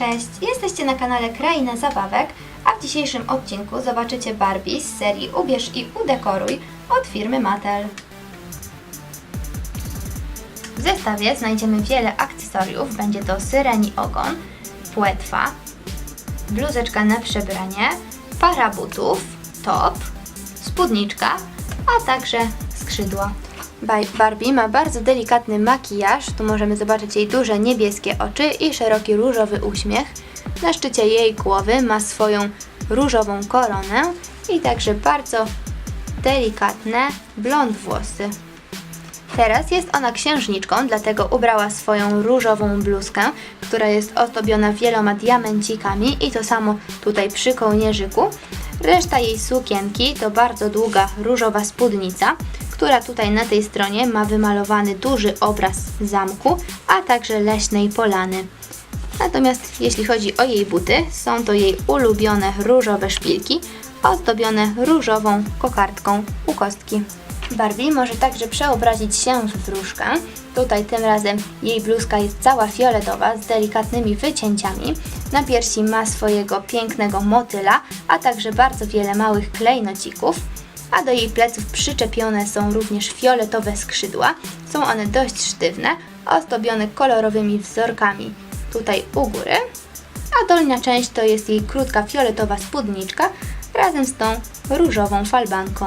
Cześć, jesteście na kanale Kraina Zabawek, a w dzisiejszym odcinku zobaczycie Barbie z serii Ubierz i udekoruj od firmy Mattel. W zestawie znajdziemy wiele akcesoriów, będzie to syreni ogon, płetwa, bluzeczka na przebranie, para butów, top, spódniczka, a także skrzydła. Barbie ma bardzo delikatny makijaż, tu możemy zobaczyć jej duże niebieskie oczy i szeroki różowy uśmiech. Na szczycie jej głowy ma swoją różową koronę i także bardzo delikatne blond włosy. Teraz jest ona księżniczką, dlatego ubrała swoją różową bluzkę, która jest ozdobiona wieloma diamencikami i to samo tutaj przy kołnierzyku. Reszta jej sukienki to bardzo długa różowa spódnica, która tutaj na tej stronie ma wymalowany duży obraz zamku, a także leśnej polany. Natomiast jeśli chodzi o jej buty, są to jej ulubione różowe szpilki, ozdobione różową kokardką u kostki. Barbie może także przeobrazić się w wróżkę. Tutaj tym razem jej bluzka jest cała fioletowa z delikatnymi wycięciami. Na piersi ma swojego pięknego motyla, a także bardzo wiele małych klejnocików. A do jej pleców przyczepione są również fioletowe skrzydła. Są one dość sztywne, ozdobione kolorowymi wzorkami tutaj u góry. A dolna część to jest jej krótka fioletowa spódniczka razem z tą różową falbanką.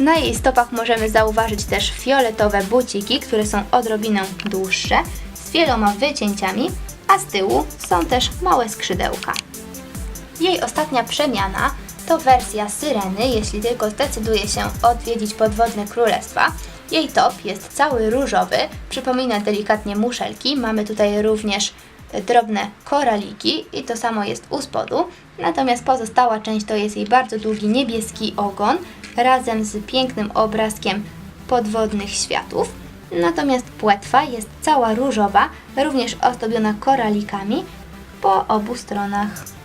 Na jej stopach możemy zauważyć też fioletowe buciki, które są odrobinę dłuższe, z wieloma wycięciami, a z tyłu są też małe skrzydełka. Jej ostatnia przemiana to wersja Syreny, jeśli tylko zdecyduje się odwiedzić podwodne królestwa. Jej top jest cały różowy, przypomina delikatnie muszelki. Mamy tutaj również drobne koraliki i to samo jest u spodu. Natomiast pozostała część to jest jej bardzo długi niebieski ogon razem z pięknym obrazkiem podwodnych światów. Natomiast płetwa jest cała różowa, również ozdobiona koralikami po obu stronach.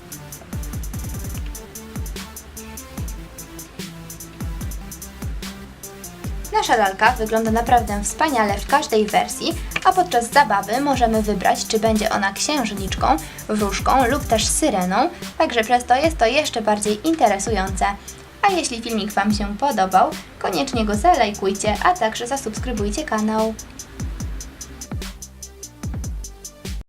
Nasza lalka wygląda naprawdę wspaniale w każdej wersji, a podczas zabawy możemy wybrać, czy będzie ona księżniczką, wróżką lub też syreną, także przez to jest to jeszcze bardziej interesujące. A jeśli filmik Wam się podobał, koniecznie go zalajkujcie, a także zasubskrybujcie kanał.